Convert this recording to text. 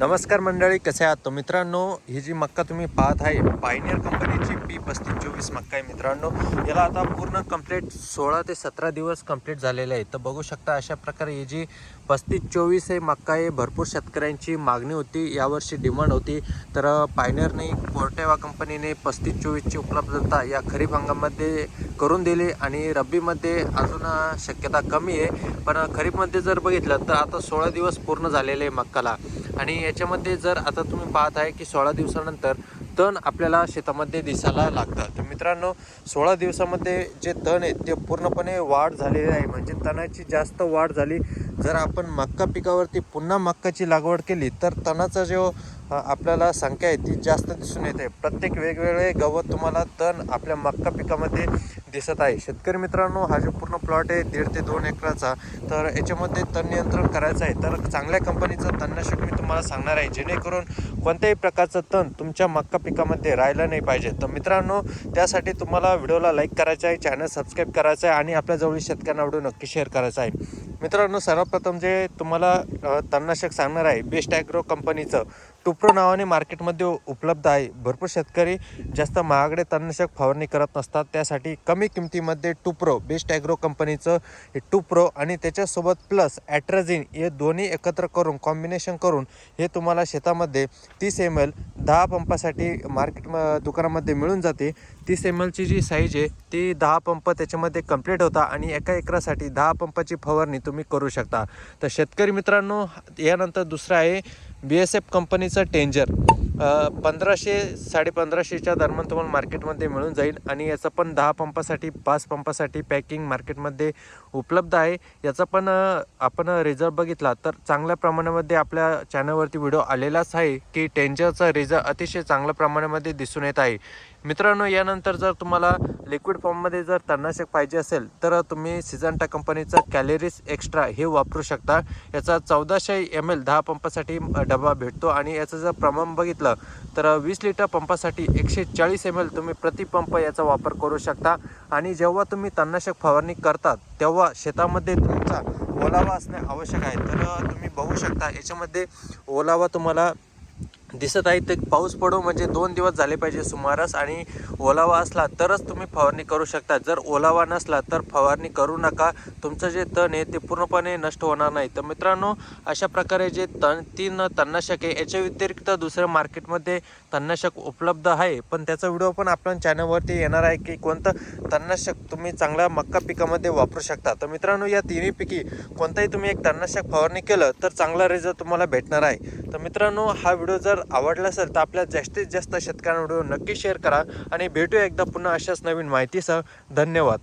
नमस्कार मंडळी कसे आहात? तो मित्रांनो ही जी मक्का तुम्ही पाहत आहे पायनियर कंपनीची पी पस्तीस चोवीस मक्का आहे मित्रांनो. याला आता पूर्ण कंप्लीट सोळा ते सतरा दिवस कंप्लीट झालेले आहे. तर बघू शकता अशा प्रकारे ही जी पस्तीस चोवीस आहे मक्का आहे भरपूर शेतकऱ्यांची मागणी होती. यावर्षी डिमांड होती. तर पायनियरने कोर्टेवा कंपनीने पस्तीस चोवीसची उपलब्धता या खरीप हंगामामध्ये करून दिली आणि रब्बीमध्ये अजून शक्यता कमी आहे. पण खरीपमध्ये जर बघितलं तर आता सोळा दिवस पूर्ण झालेले आहे मक्काला. आणि याच्यामध्ये जर आता तुम्ही पाहत आहे की सोळा दिवसानंतर तण आपल्याला शेतामध्ये दिसायला लागतं. तर मित्रांनो सोळा दिवसामध्ये जे तण आहे ते पूर्णपणे वाढ झालेली आहे. म्हणजे तणाची जास्त वाढ झाली जर आपण मक्का पिकावरती पुन्हा मक्काची लागवड केली तर तणाचा जो आपल्याला संख्या आहे ती जास्त दिसून येते. प्रत्येक वेगवेगळे गवत तुम्हाला तण आपल्या मक्का पिकामध्ये दिसत आहे. शेतकरी मित्रांनो हा जो पूर्ण प्लॉट आहे दीड ते दोन एकराचा तर याच्यामध्ये तण नियंत्रण करायचं आहे. तर चांगल्या कंपनीचं तणनाशक मी तुम्हाला सांगणार आहे जेणेकरून कोणत्याही प्रकारचं तण तुमच्या मक्का पिकामध्ये राहिलं नाही पाहिजे. तर मित्रांनो त्यासाठी तुम्हाला व्हिडिओला लाईक करायचं आहे चॅनल सबस्क्राईब करायचं आहे आणि आपल्या जवळील शेतकऱ्यांना व्हिडिओ नक्की शेअर करायचा आहे. मित्रांनो सर्वप्रथम जे तुम्हाला तणनाशक सांगणार आहे बेस्ट ॲग्रो कंपनीचं टुप्रो नावाने मार्केटमध्ये उपलब्ध आहे. भरपूर शेतकरी जास्त महागडे तणनाशक फवारणी करत नसतात. त्यासाठी कमी किमतीमध्ये टुप्रो बेस्ट ॲग्रो कंपनीचं हे टुप्रो आणि त्याच्यासोबत प्लस ॲट्राझिन हे दोन्ही एकत्र करून कॉम्बिनेशन करून हे तुम्हाला शेतामध्ये तीस एम एल दहा पंपासाठी मार्केट दुकानामध्ये मिळून जाते. तीस एम एलची जी साईज आहे ती दहा पंप त्याच्यामध्ये कंप्लीट होता आणि एका एकरासाठी दहा पंपाची फवारणी तुम्ही करू शकता. तर शेतकरी मित्रांनो यानंतर दुसरं आहे बी एस एफ कंपनीचं टेंजर. पंधराशे साडेपंधराशेच्या दरम्यान तुम्हाला मार्केटमध्ये मिळून जाईल आणि याचं पण दहा पंपासाठी पाच पंपासाठी पॅकिंग मार्केटमध्ये उपलब्ध आहे. याचा पण आपण रिझल्ट बघितला तर चांगल्या प्रमाणामध्ये आपल्या चॅनलवरती व्हिडिओ आलेलाच आहे की टेंजरचा रिझल्ट अतिशय चांगल्या प्रमाणामध्ये दिसून येत आहे. मित्रांनो यानंतर जर तुम्हाला लिक्विड फॉर्ममध्ये जर तणनाशक पाहिजे असेल तर तुम्ही सिजंटा कंपनीचं कॅलरीज एक्स्ट्रा हे वापरू शकता. याचा चौदाशे एम एल दहा पंपासाठी डबा भेटतो आणि याचं जर प्रमाण बघितलं तर वीस लिटर पंपासाठी एकशे चाळीस एम एल तुम्ही प्रतिपंप याचा वापर करू शकता. आणि जेव्हा तुम्ही तणनाशक फवारणी करतात तेव्हा शेतामध्ये तुमचा ओलावा असणे आवश्यक आहे. तर तुम्ही बघू शकता याच्यामध्ये ओलावा तुम्हाला दिसत आहे. ते पाऊस पडो म्हणजे दोन दिवस झाले पाहिजे सुमारास आणि ओलावा असला तरच तुम्ही फवारणी करू शकता. जर ओलावा नसला तर फवारणी करू नका. तुमचं जे तण आहे ते पूर्णपणे नष्ट होणार नाही. तर मित्रांनो अशा प्रकारे जे तण तीन तणनाशक आहे याच्या व्यतिरिक्त दुसऱ्या मार्केटमध्ये तणनाशक उपलब्ध आहे. पण त्याचा व्हिडिओ पण आपल्या चॅनलवरती येणार आहे की कोणतं तणनाशक तुम्ही चांगल्या मक्का पिकामध्ये वापरू शकता. तर मित्रांनो या तिन्ही पिकी कोणताही तुम्ही एक तणनाशक फवारणी केलं तर चांगला रिझल्ट तुम्हाला भेटणार आहे. तर मित्रांनो हा व्हिडिओ जर आवडला असेल तर आपल्या जास्तीत जास्त शेतकऱ्यांना व्हिडिओ नक्की शेअर करा. आणि भेटूया एकदा पुन्हा अशाच नवीन माहितीसह. धन्यवाद.